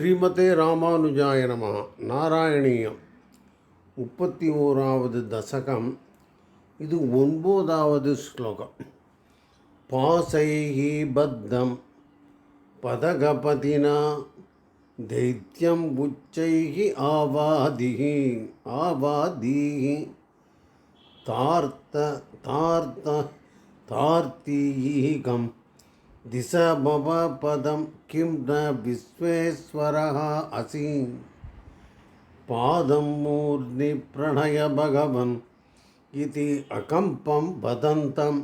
ஸ்ரீமதே ராமானுஜாய நம. நாராயணீயம். முப்பத்தி ஓராவது தசகம். இது ஒன்பதாவது ஸ்லோகம். பாசைஹி பத்தம். பதகபதினா. தைத்தியம் உச்சைஹி ஆவாதிஹி. ஆவாதீஹி. தார்த்த தார்த்த தார்த்தீகம் दिश मम पदं किं न विश्वेश्वरः असि। पादं मूर्ध्नि प्रणय भगवन् इति अकम्पं वदन्तं।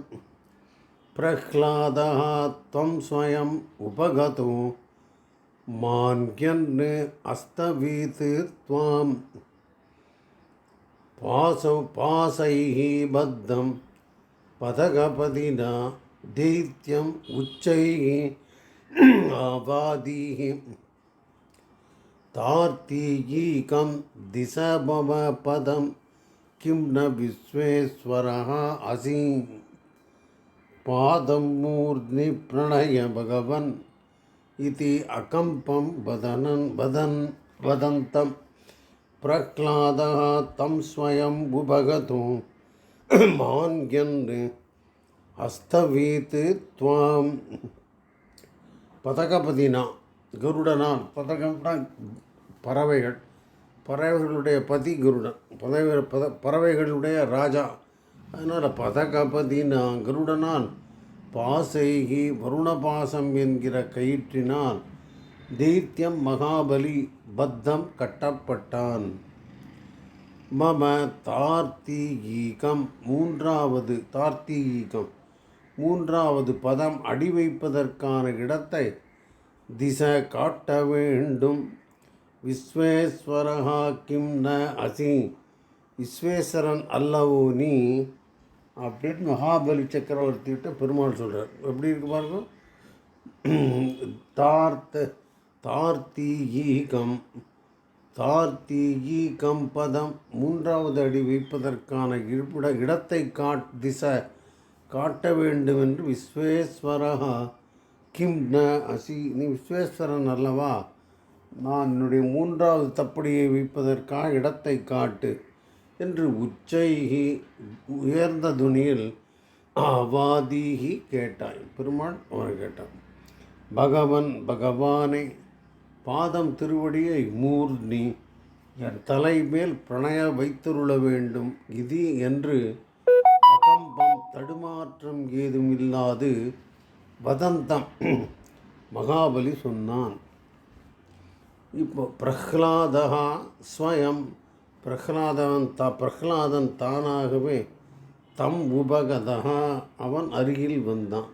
प्रह्लादः त्वं स्वयम् उपगतो। मान्यन् अस्तवीत् त्वां पासौ पासैः बद्धं पदगपदिना दैत्यम् उच्चैः आवादीः तार्तीयीकं दिश मम पदं किं न विश्वेश्वरः असि। पादं मूर्ध्नि प्रणय भगवन् इति अकम्पं वदनन् वदन् वदन्तं। प्रह्लादः तं स्वयम् उभगतो मान्यन् அஸ்தவீத்து துவாம். பதகபதினா கருடனான் பதகம்னா பறவைகள். பறவைகளுடைய பதி குருடன். பதவி பத பறவைகளுடைய ராஜா. அதனால் பதகபதினா கருடனான். பாசைகி வருணபாசம் என்கிற கயிற்றினால் தெய்த்தியம் மகாபலி பத்தம் கட்டப்பட்டான். மம தார்த்தீகீகம். மூன்றாவது தார்த்தீகீகம். மூன்றாவது பதம் அடி வைப்பதற்கான இடத்தை திசை காட்ட வேண்டும். விஸ்வேஸ்வரஹா கிம் ந அசி. விஸ்வேஸ்வரன் அல்லவோ நீ? அப்படின்னு மகாபலி சக்கரவர்த்திகிட்ட பெருமாள் சொல்கிறார் எப்படி இருக்கு பாருங்க. தார்த்த தார்த்தீகம் தார்த்தீகம் பதம் மூன்றாவது அடி வைப்பதற்கான இருப்பிட இடத்தை காட் திசை காட்ட வேண்டும் என்று விஸ்வேஸ்வரா கிம் ந அசி நீ விஸ்வேஸ்வரன் அல்லவா? நான் என்னுடைய மூன்றாவது தப்படியை வைப்பதற்காக இடத்தை காட்டு என்று உச்சைகி உயர்ந்த துணியில் அவாதீகி கேட்டாய். பெருமாள் அவனை கேட்டான் பகவன் பகவானே பாதம் திருவடியை மூர்ணி என் தலை மேல் பிரணய வைத்துருள வேண்டும் இது என்று அகம்பா தடுமாற்றம் ஏதும் இல்லாது வதந்தம். மகாபலி சொன்னான். இப்போ பிரஹ்லாதா ஸ்வயம் பிரஹ்லாதவன் த பிரஹ்லாதன் தானாகவே தம் உபகதா அவன் அருகில் வந்தான்.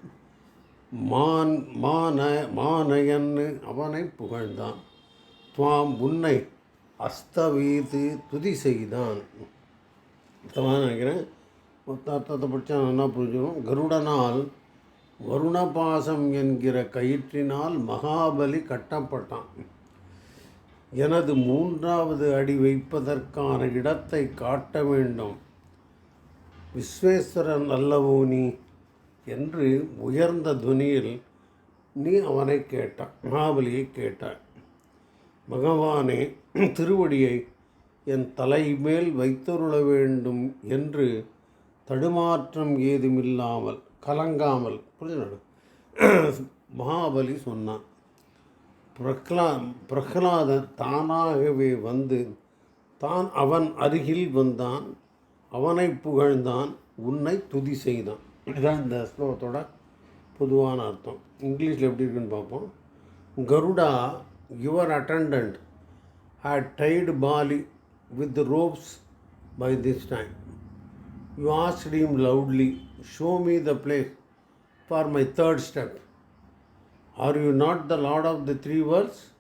மான் மான மானயன்னு அவனை புகழ்ந்தான். துவாம் உன்னை அஸ்தவீது துதி செய்தான். நினைக்கிறேன். அர்த்தத்தை படித்தா நல்லா புரிஞ்சுக்கணும்? கருடனால் வருணபாசம் என்கிற கயிற்றினால் மகாபலி கட்டப்பட்டான். எனது மூன்றாவது அடி வைப்பதற்கான இடத்தை காட்ட வேண்டும். விஸ்வேஸ்வரன் அல்லவோ நீ? என்று உயர்ந்த துனியில் நீ அவனை கேட்டான் மகாபலியை கேட்டாய். பகவானே திருவடியை என் தலைமேல் வைத்தருள வேண்டும் என்று தடுமாற்றம் ஏதுமில்லாமல் கலங்காமல் புரிஞ்சு மகாபலி சொன்னான் பிரஹ்லா பிரஹ்லாதன் தானாகவே வந்து தான் அவன் அருகில் வந்தான் அவனை புகழ்ந்தான் உன்னை துதி செய்தான். இதுதான் இந்த ஸ்லோகத்தோட பொதுவான அர்த்தம். இங்கிலீஷில் எப்படி இருக்குன்னு பார்ப்போம். Garuda your attendant had tied Bali with ropes by this time. You asked him loudly, Show me the place for my third step. Are you not the Lord of the three worlds?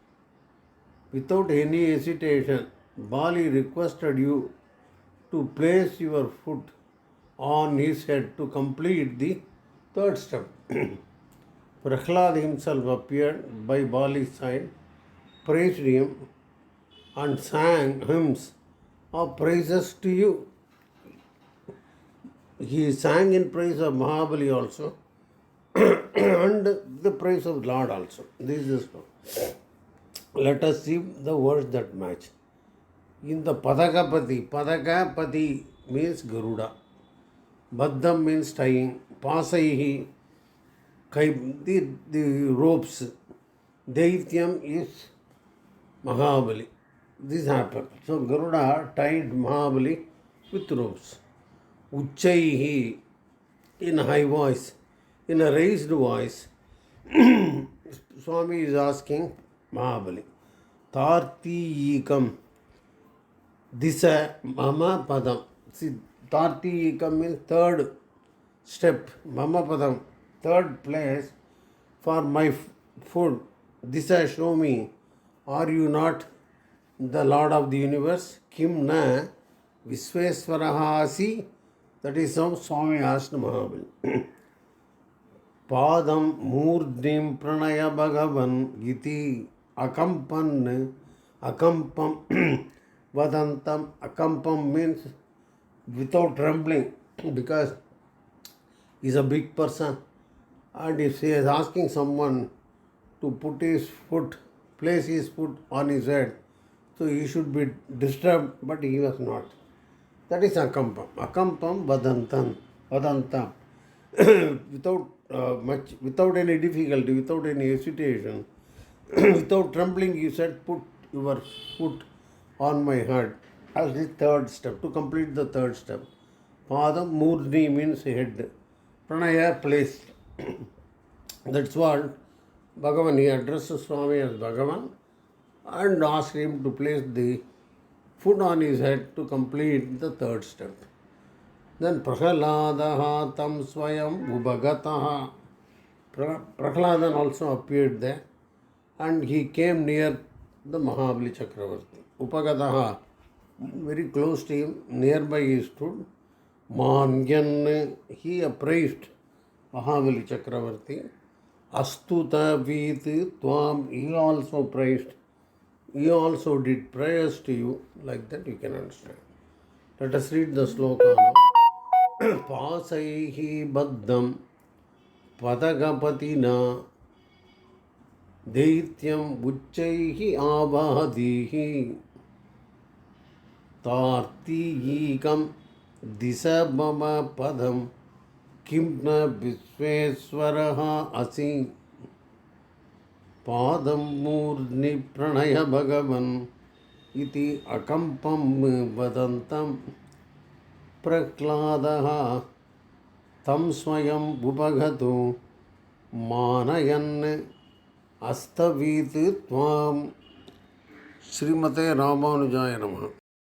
Without any hesitation, Bali requested you to place your foot on his head to complete the third step. Prahlad himself appeared by Bali's side, praised him, and sang hymns of praises to you. He sang in praise of Mahabali also and the praise of Lord also. This is let us see the words that match. In the Padakapati, Padakapati means Garuda. Baddham means tying. Pasaihi, kai, the, the ropes. Daityam is Mahabali. This happened. So Garuda tied Mahabali with ropes. Uchaihi in high voice, in a raised voice. Swami is asking Mahabali. Tartiyikam. Disa Mama Padam. See, Tartiyikam means third step. Mama Padam. Third place for my food. Disa show me. Are you not the Lord of the universe? Kim na Visveswaraha asi? Is how Swami asked Mahabali. पादं मूर्ध्निं प्रणय भगवन् इति अकम्पन् अकम्पं वदन्तम् अकम्पं means without trembling because he's a big person and if he is asking someone to put his foot place his foot on his head so he should be disturbed but he was not that is akampam. Akampam vadantam. Vadantam. Without uh, much without any difficulty without any hesitation without trembling he said put your foot on my head as the third step. To complete the third step. Padam murdni means head. Pranaya place. That's what bhagavan he addresses swami as bhagavan and asked him to place the foot on his head to complete the third step then Prahladaha tam swayam ubhagataha. Pra- Prahladan also appeared there and he came near the Mahabali Chakravarti. Upagataha, very close to him, nearby he stood. Manyan, he appraised Mahabali Chakravarti. Astuta Vit Tvam, he also praised. He also did prayers to you, like that you can understand. Let us read the sloka. पासैः बद्धं पदगपतिना दैत्यम् उच्चैः आवादीः तार्तीयीकं दिश मम पदं किं न विश्वेश्वरः असि पादं मूर्ध्नि प्रणय भगवन् इति अकम्पं वदन्तम् प्रह्लादः तं स्वयम् उपगतु मानयन् अस्तवीत् त्वां श्रीमते रामानुजाय नमः